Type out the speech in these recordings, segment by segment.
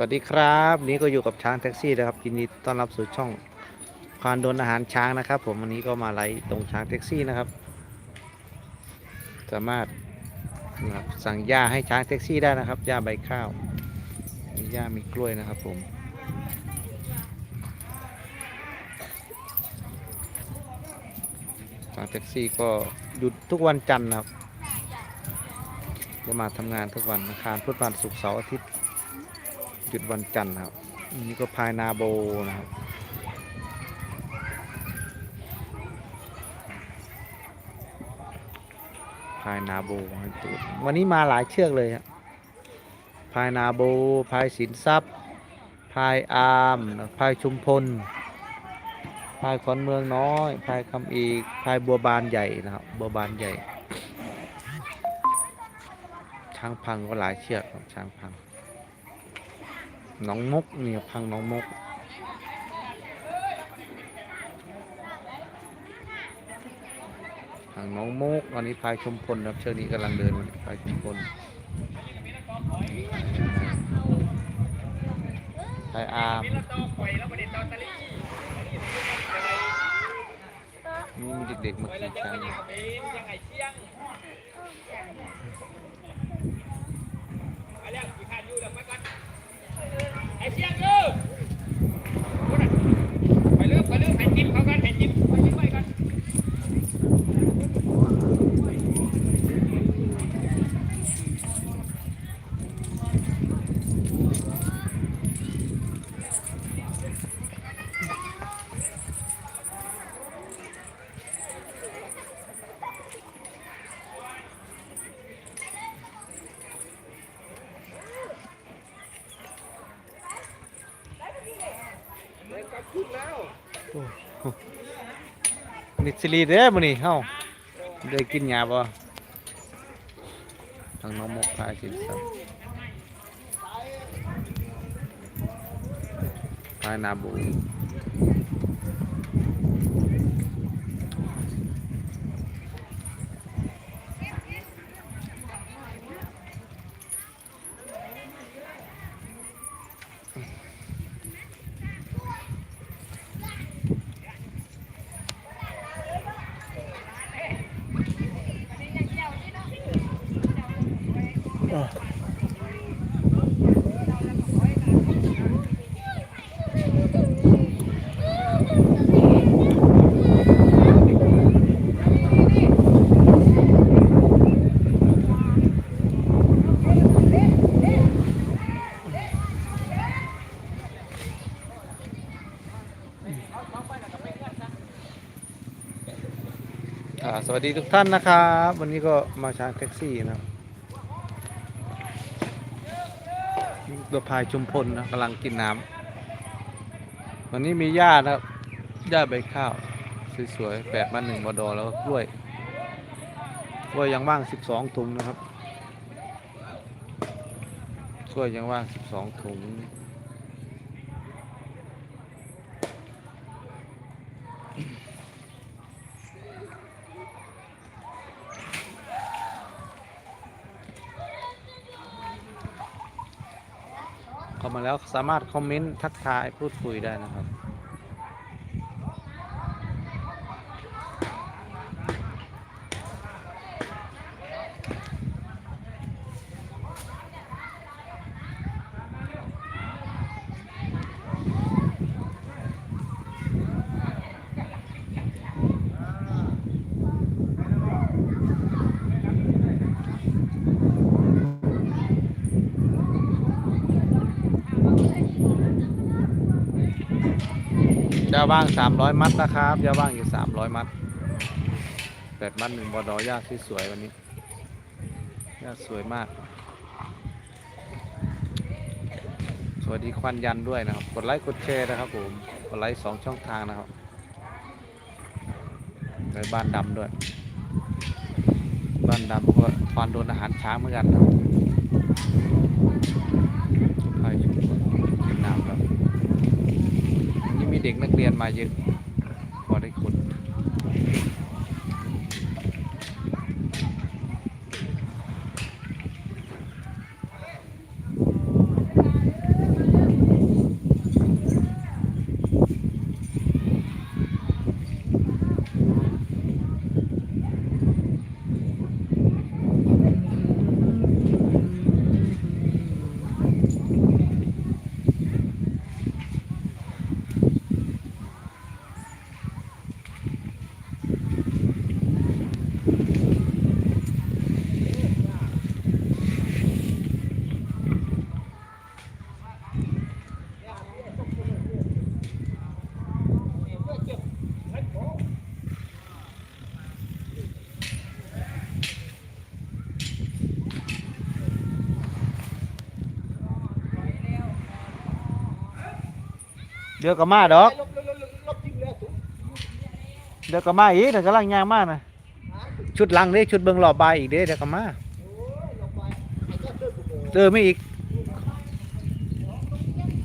วัสดีครับ นี้ก็อยู่กับช้างแท็กซี่นะครับยินดีต้อนรับสู่ช่องพานโดนอาหารช้างนะครับ ผมวันนี้ก็มาไลฟ์ตรงช้างแท็กซี่นะครับ สามารถนะครับสั่งหญ้าให้ช้างแท็กซี่ได้นะครับหญ้าใบข้าวมีหญ้ามีกล้วยนะครับ ผมช้างแท็กซี่ก็หยุดทุกวันจันทร์นะครับก็มาทำงานทุกวันอังคารพุธพฤหัสศุกร์เสาร์อาทิตย์ หยุดวันจันทร์นะครับ นี่ก็พายนาโบนะครับ พายนาโบวันนี้มาหลายเชือกเลยครับพายนาโบพายสินทรัพย์ พายอามพายชุมพล พายขอนเมืองน้อย พายคำอีก พายบัวบานใหญ่นะครับ บัวบานใหญ่ ช้างพังก็หลายเชือกครับช้างพัง น้องมกเนี่ยพังน้องมกพังน้องมกวันนี้พายชมพลครับเชือกนี้กำลังเดินพายชมพลพายอาร์มนี่มีเด็กๆมาขี่ช้าง ไอ้เชียงเด้อไปเลือกไปเลือกแผ่น จิ้มเขากันแผ่นจิ้มไปจิ้มไปกัน นิสลีเด้อมื้อนี้เฮาได้กินหยาบ่ทางน้องมกพายสิครับพายนาบู สวัสดีทุกท่านนะครับ วันนี้ก็มาช้างแท็กซี่นะครับตัวพายชุมพลนะกำลังกินน้ำวันนี้มีหญ้านะครับหญ้าใบข้าวสวยๆแปดมาหนึ่งบดอแล้วก็กล้วยกล้วยยังว่างสิบสองถุงนะครับกล้วยยังว่างสิบสองถุง เข้ามาแล้วสามารถคอมเมนต์ทักทายพูดคุยได้นะครับ ยาว่าง300มัดนะครับยาว่างอยู่300มัดแปดมัดหนึ่งบอดอยาที่สวยวันนี้ยากสวยมาก สวัสดีควันยันด้วยนะครับ กดไลค์กดแชร์นะครับผม กดไลค์สองช่องทางนะครับในบ้านดำด้วย บ้านดำก็ควันโดนอาหารช้างเหมือนกันนะครับใครชุมชนกินน้ำแล้ว นี่มีเด็กนักเรียนมาเยอะพอได้คน เดี๋ยวก็มาดอกเดี๋ยวก็มาอีกเดี๋ยวกำลังยางมากนะชุดหลังเด้ชุดเบิ่งรอบใบอีกเด้เดี๋ยวก็มาเจอไม่อีก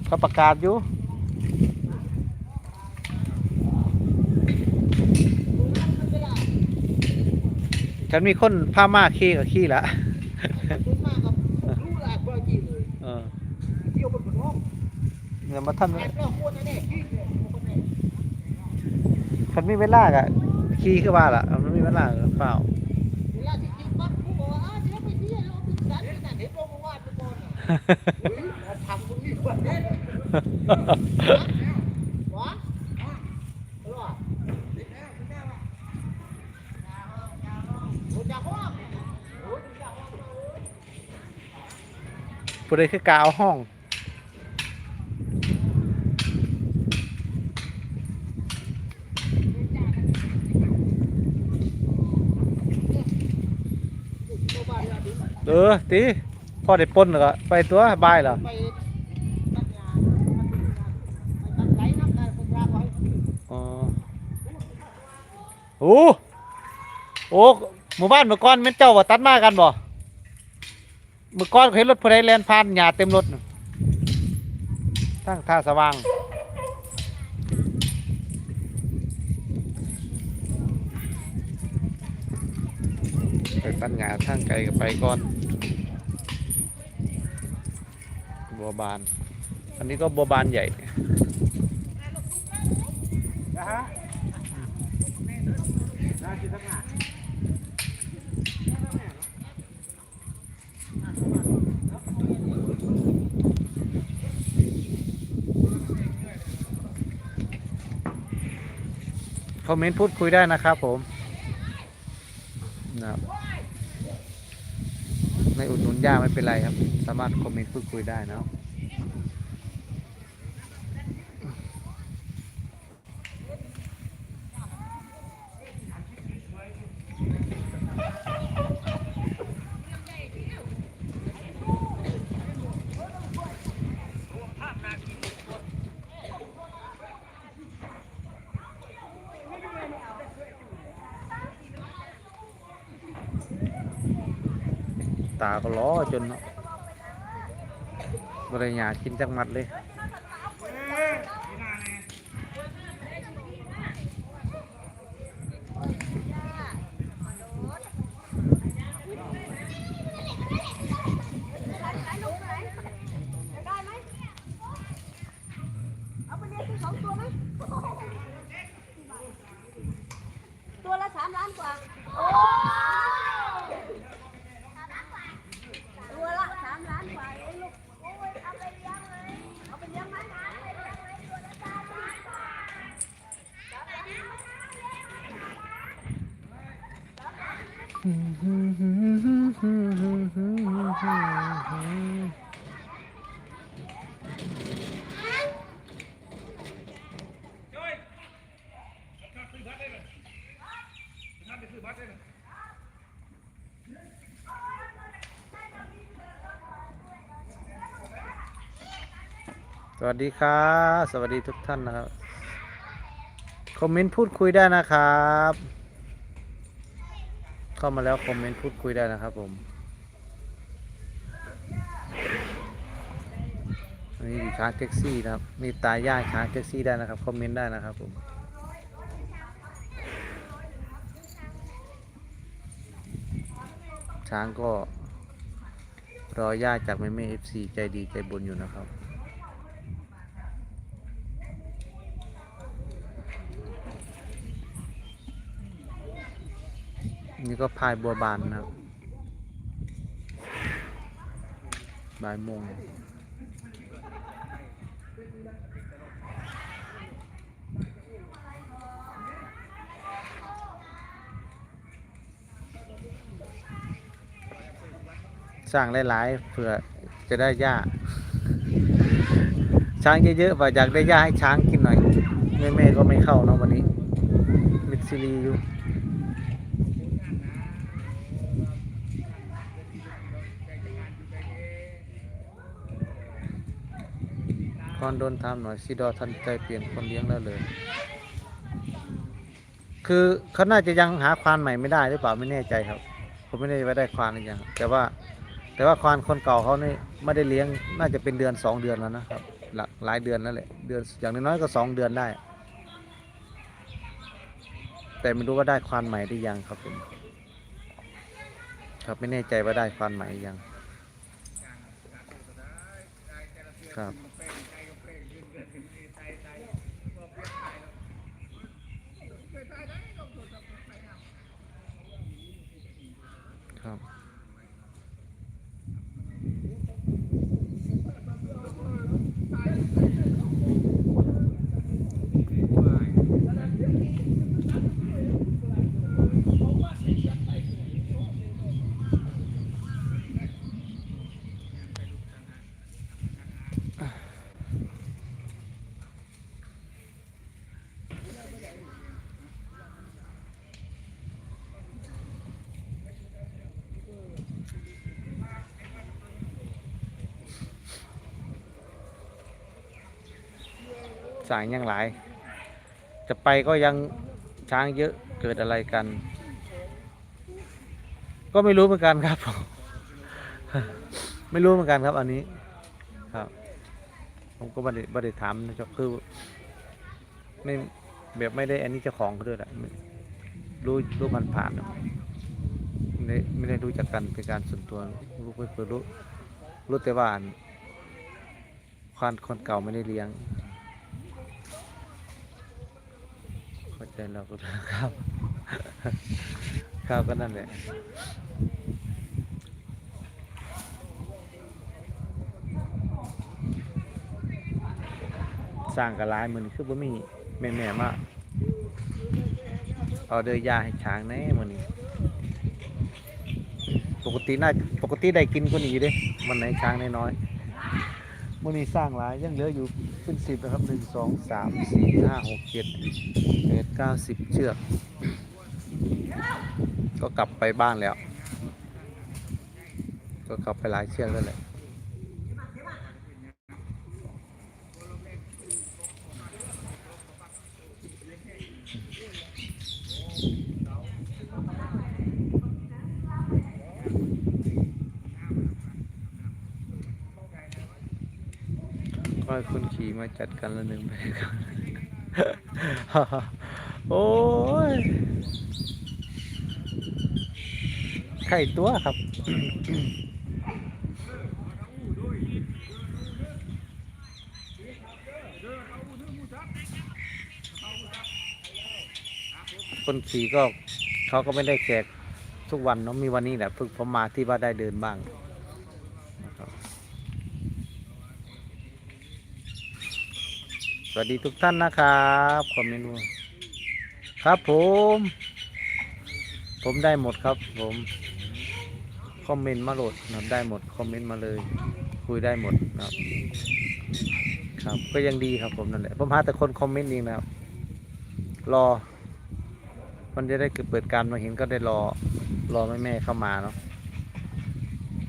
เขาประกาศอยู่ฉันมีคนพามาขี่กับขี่ละ คุณมากครับรู้แหละว่ากี่เลย เออ เที่ยวบนบนห้อง เดี๋ยวมาท่านแอบเล่าโคตรแน่ๆขี้เลยคนไหนฉันมีเวลากะขี่ขึ้นมาละมันมีเวลาเปล่าเวลาที่กินปั๊บกูบอกว่าอะเดี๋ยวไปเที่ยวเราไปสันไปนั่นเห็นบอกว่าทุกคนอะเฮ้ยมาทำตรงนี้ด้วยเนี่ยวะเออโอ้จ้าห้องโอ้จ้าห้องเอ้ย ผู้ใดคือกาวห้อง เข้าบ้านแล้วดิ เออตีพอได้ปนแล้วก็ไปตัวบายเหรออ๋อโอ้โอ้หมู่บ้านเมื่อก่อนแม่นเจ้าว่าตัดมากันบ่เมื่อก่อนเห็นรถผู้ใดแลนผ่านหญ้าเต็มรถทั้งท่าสว่างไปตัดหญ้าทางไกลก็ไปก่อน บัวบาน อันนี้ก็บัวบานใหญ่นะฮะน่าจะทำงานคอมเมนต์พูดคุยได้นะครับผมนะครับไม่อุดหนุน ย่าไม่เป็นไรครับ สามารถคอมเมนต์พูดคุยได้เนาะ ตาก็ล้อจนเนาะบริญากินจังมัดเลย เอาไปเลี้ยงที่สองตัวไหมตัวละสามล้านกว่า โอ้ตัวละสามล้านกว่าเองลูก โอ้ยเอาไปเลี้ยงเลย เอาไปเลี้ยงไหมเอาไปเลี้ยงเลยตัวละสามล้านกว่า จ้อยข้าซื้อบัตรได้เลยข้าไปซื้อบัตรได้เลย สวัสดีครับ สวัสดีทุกท่านนะครับ คอมเมนต์พูดคุยได้นะครับ เข้ามาแล้วคอมเมนต์พูดคุยได้นะครับผม อันนี้มีช้างแท็กซี่นะครับ มีตาย่าช้างแท็กซี่ได้นะครับ คอมเมนต์ได้นะครับผมช้างก็รอย่าจากแม่แม่เอฟซีใจดีใจบุญอยู่นะครับ นี่ก็พายบัวบานนะครับบ่ายโมงสร้างหลายๆเผื่อจะได้หญ้า ช้างเยอะๆว่าอยากได้หญ้าให้ช้างกินหน่อยแม่ๆก็ไม่เข้าเนาะวันนี้มิดซิลีอยู่ อนโดนทำหน่อยซีดอทันใจเปลี่ยนคนเลี้ยงแล้วเลย คือเขาน่าจะยังหาควานใหม่ไม่ได้หรือเปล่าไม่แน่ใจครับ ผมไม่แน่ใจว่าได้ควานหรือยังแต่ว่าแต่ว่าควานคนเก่าเขานี่ไม่ได้เลี้ยงน่าจะเป็นเดือนสองเดือนแล้วนะครับหลักหลายเดือนแล้วแหละเดือนอย่างน้อยก็สองเดือนได้ แต่ไม่รู้ว่าได้ควานใหม่หรือยังครับผมครับไม่แน่ใจว่าได้ควานใหม่หรือยังครับ สายยังหลาย จะไปก็ยังช้างเยอะเกิดอะไรกัน ก็ไม่รู้เหมือนกันครับ ไม่รู้เหมือนกันครับ อันนี้ครับ ผมก็ไม่ได้ไม่ได้ถามนะครับคือ ไม่แบบไม่ได้อันนี้เจ้าของเขาด้วยแหละรู้รู้มันผ่านๆนะไม่ได้ไม่ได้รู้จักกันเป็นการส่วนตัวรู้ไม่เคยรู้รู้แต่ว่าอันควานคนเก่าไม่ได้เลี้ยง เข้า ใจเราก็ได้ครับครับก็นั่นแหละสร้างกระลายมือนคือบ่มีแม่แม่ๆมาเอาเดยยาให้ช้างแน่มันนี้ปกติน่าปกติได้กินคนนี้เด้มันไหนช้างน้อยๆ มันนี้สร้างหลายยังเหลืออยู่เป็นสิบนะครับหนึ่งสองสามสี่ห้าหกเจ็ดแปดเก้าสิบเชือก ก็กลับไปบ้านแล้ว ก็กลับไปหลายเชือกแล้วแหละก็ให้คนขี่ มาจัดกันละหนึ่งไปก่อนโอ้ยไข่ตัวครับคนขี่ก็เขาก็ไม่ได้แขกทุกวันเนาะมีวันนี้แหละเพิ่งผมมาที่ว่าได้เดินบ้างนะครับ สวัสดีทุกท่านนะครับคอมเมนต์ครับผม ผมได้หมดครับ ผมคอมเมนต์มาโหลดนะได้หมดคอมเมนต์มาเลย คุยได้หมดนะครับครับ ก็ยังดีครับผมนั่นแหละผมหาแต่คนคอมเมนต์เองนะครับ รอ มันจะได้เปิดการมาเห็นก็ได้รอ รอแม่แม่ๆเข้ามาเนาะ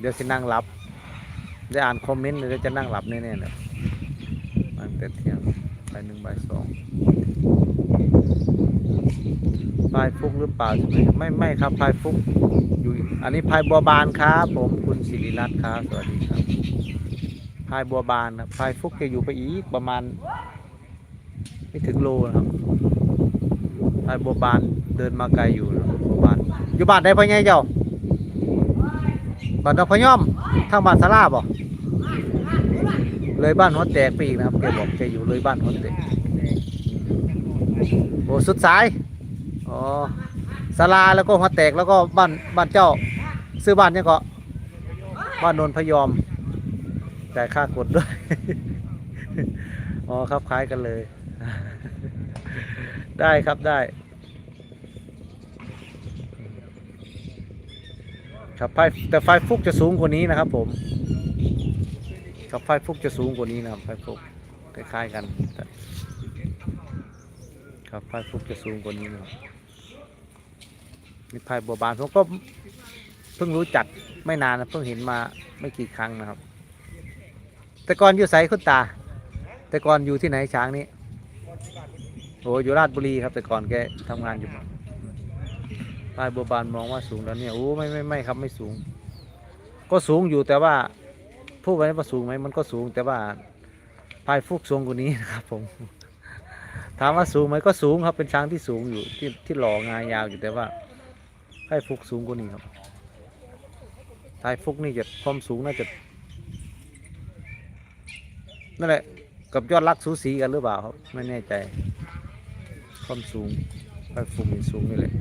เดี๋ยวจะนั่งรับ ได้อ่านคอมเมนต์เดี๋ยวจะนั่งหลับแน่ๆเนี่ยตั้งแต่เที่ยงบ่ายหนึ่งบ่ายสองพายฟุกหรือเปล่าใช่ไหมไม่ไม่ครับพายฟุกอยู่อันนี้พายบัวบานครับผมคุณศิริรัตน์ครับสวัสดีครับพายบัวบานครับพายฟุกจะอยู่ไปอีกประมาณ ไม่ถึงโลครับพายบัวบานเดินมาไกลอยู่นะบัวบาน อยู่บ้านได้พ่อไงเจ้าบ้านดอกพย่อมทางบ้านสาราบ่ เลยบ้านหัวแตกไปอีกนะครับแกบอกแกอยู่เลยบ้านหัวแตกโอ้สุดสายอ๋อสาราแล้วก็หัวแตกแล้วก็บ้านบ้านเจ้า ซื้อบ้านเนี่ยก็บ้านนนพยอมจ่ายค่ากดด้วยอ๋อครับคล้ายกันเลย ได้ครับได้ ครับไฟแต่ไฟฟุกจะสูงกว่านี้นะครับผม ครับไฟฟุกจะสูงกว่านี้นะครับไฟฟุกคล้ายๆกันครับไฟฟุกจะสูงกว่านี้นะครับนี่ไฟบัวบานผมก็เพิ่งรู้จักไม่นานนะเพิ่งเห็นมาไม่กี่ครั้งนะครับ แต่ก่อนอยู่ใสคุณตา แต่ก่อนอยู่ที่ไหนช้างนี้โอ้อยู่ราชบุรีครับ แต่ก่อนแกทำงานอยู่พายบัวบานมองว่าสูงแล้วเนี่ยโอ้ไม่ไม่ไม่ครับไม่สูง ก็สูงอยู่แต่ว่า พูดไว้ว่าสูงไหมมันก็สูง แต่ว่าพายฟุกสูงกว่านี้นะครับผมถามว่าสูงไหมก็สูงครับเป็นช้างที่สูงอยู่ที่ที่หล่องายาวอยู่แต่ว่าพายฟุกสูงกว่านี้ครับพายฟุกนี่จะความสูงน่าจะนั่นแหละกับยอดรักสูสีกันหรือเปล่าครับไม่แน่ใจ ความสูงพายฟุกนี่สูงนี่แหละ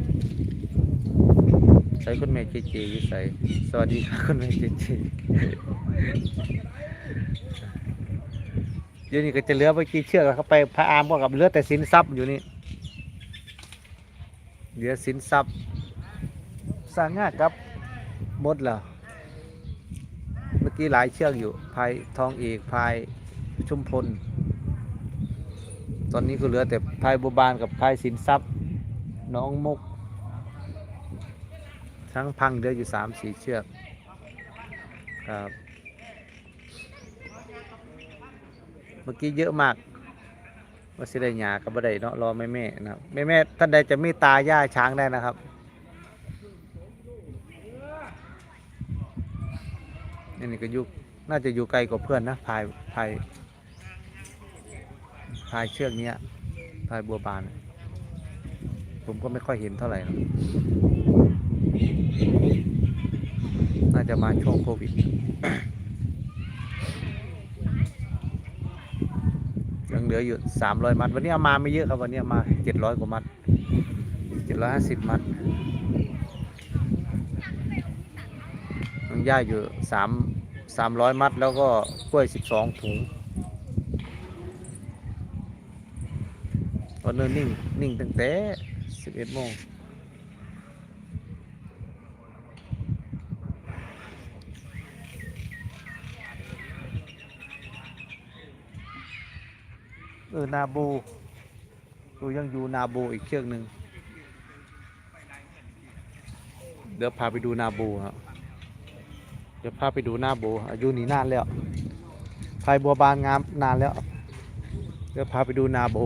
ใส่คุณแม่เจเจยู่ใส่สวัสดีครับคุณแม่เจเจ เดี๋ยวนี้ก็จะเหลือไปกี่เชือกแล้วครับไปพระอามก็กับเหลือแต่สินทรัพย์อยู่นี่เหลือสินทรัพย์สร้างง่ายครับหมดแล้วเมื่อกี้หลายเชือกอยู่พายทองเอกพายชุมพล ตอนนี้ก็เหลือแต่พายบัวบานกับพายสินทรัพย์น้องมุก ทั้งพังเหลืออยู่สามสี่เชือกครับ เมื่อกี้เยอะมากว่าสิได้หยากับบ่ได้เนาะรอแม่แม่นะครับแม่แม่ท่านใดจะมตตาย่าช้างได้นะครับนี่นี่ก็ยุน่าจะอยู่ไกลกว่าเพื่อนนะพายพายพายเชือกเนี้ยพายบัวบาน ผมก็ไม่ค่อยเห็นเท่าไหร่น่าจะมาช่วงโควิด ยังเหลืออยู่สามร้อยมัด วันนี้เอามาไม่เยอะครับวันนี้มาเจ็ดร้อยกว่ามัดเจ็ดร้อยห้าสิบมัดมันย่าอยู่สามสามร้อยมัด แล้วก็กล้วยสิบสองถุงวันนี้นิ่งนิ่งตั้งแต่สิบเอ็ดโมง เออนาบูดูยังอยู่นาบูอีกเชือกหนึ่งเดี๋ยวพาไปดูนาบูครับเดี๋ยวพาไปดูนาบูอายุนี่นานแล้วพายบัวบานงามนานแล้ว เดี๋ยวพาไปดูนาบู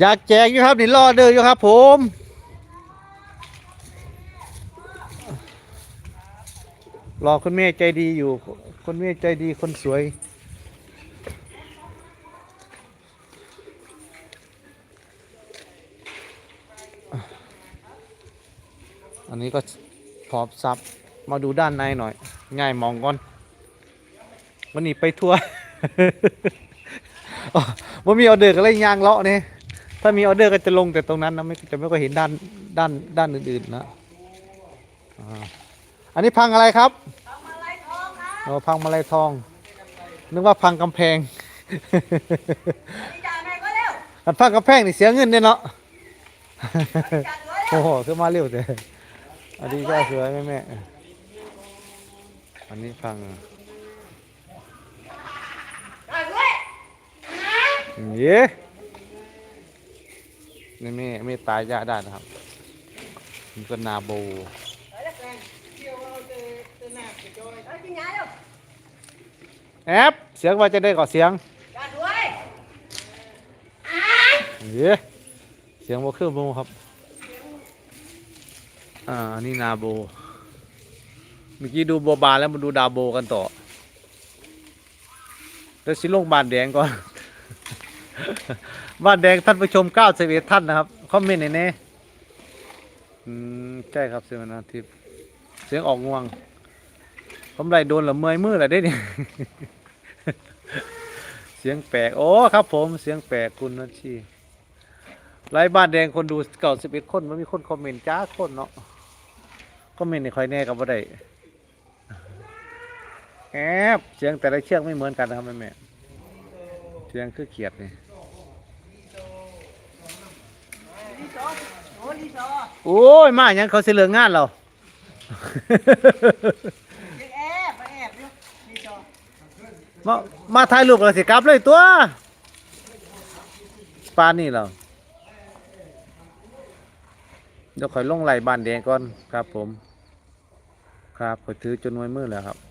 อยากแจกอยู่ครับนี่รอเดินอยู่ครับ ผมรอคุณแม่ใจดีอยู่คุณแม่ใจดีคนสวย นนี้ก็พอบซับ มาดูด้านในหน่อย ง่ายมองก่อนวันนี้ไปทัวร์อ๋อว่ามีออเดอร์ก็เลยยางเลาะนี่ถ้ามีออเดอร์ก็จะลงแต่ตรงนั้นนะไม่จะไม่ก็เห็นด้านด้านด้านอื่นๆนะอ่าอันนี้พังอะไรครับเอามาไล่ทองครับอ๋อพังมาลายทอง นึกว่าพังกำแพงจ่ายแม่ก็เร็วอันพังกำแพงนี่เสียเงินเนี่ยเนาะจัดเลยโอ้โหขึ้นมาเร็วแต่ อันนี้ก็สวยแม่แม่ อันนี้พังจ่ายด้วยเย้นี่แม่ไม่ตายยาได้นะครับมันก็นาโบเอาจริงไงเร็วแอปเสียงว่าจะได้ก่อเสียงจัดด้วยเย้เสียงว่าเครื่องโบครับ อ่าอันนี้นาโบ เมื่อกี้ดูโบบานแล้วมาดูดาโบกันต่อแล้วสิลงบานแดงก่อนบ้านแดงท่านผู้ชม91ท่านนะครับ คอมเมนต์หน่อยแน่อืมใช่ครับเสียงวันาทิตย์เสียงออกง่วง ผมไรโดนละเมอยมือละได้เนี่ย เสียงแปลก โอ้ครับผม เสียงแปลกคุณนัชชีไลฟ์บ้านแดงคนดูเก่าสิบเอ็ดคนมันมีคนคอมเมนต์จ้าคนเนาะ คอมเมนต์ในคอยแน่กับว่าได้แอบเสียงแต่ละเชือกไม่เหมือนกันนะครับแม่แม่เสียงคือเขียดนี่โอ้ยมาอย่างเขาเสลืองงานเราแอบมาแอบอยู่ลีซอมามาถ่ายรูปเราสิกลับเลยตัวปลานี่เราเดี๋ยวคอยลงไหลบานแดงก่อนครับผม ครับคอยถือจนไว้มือแล้วครับ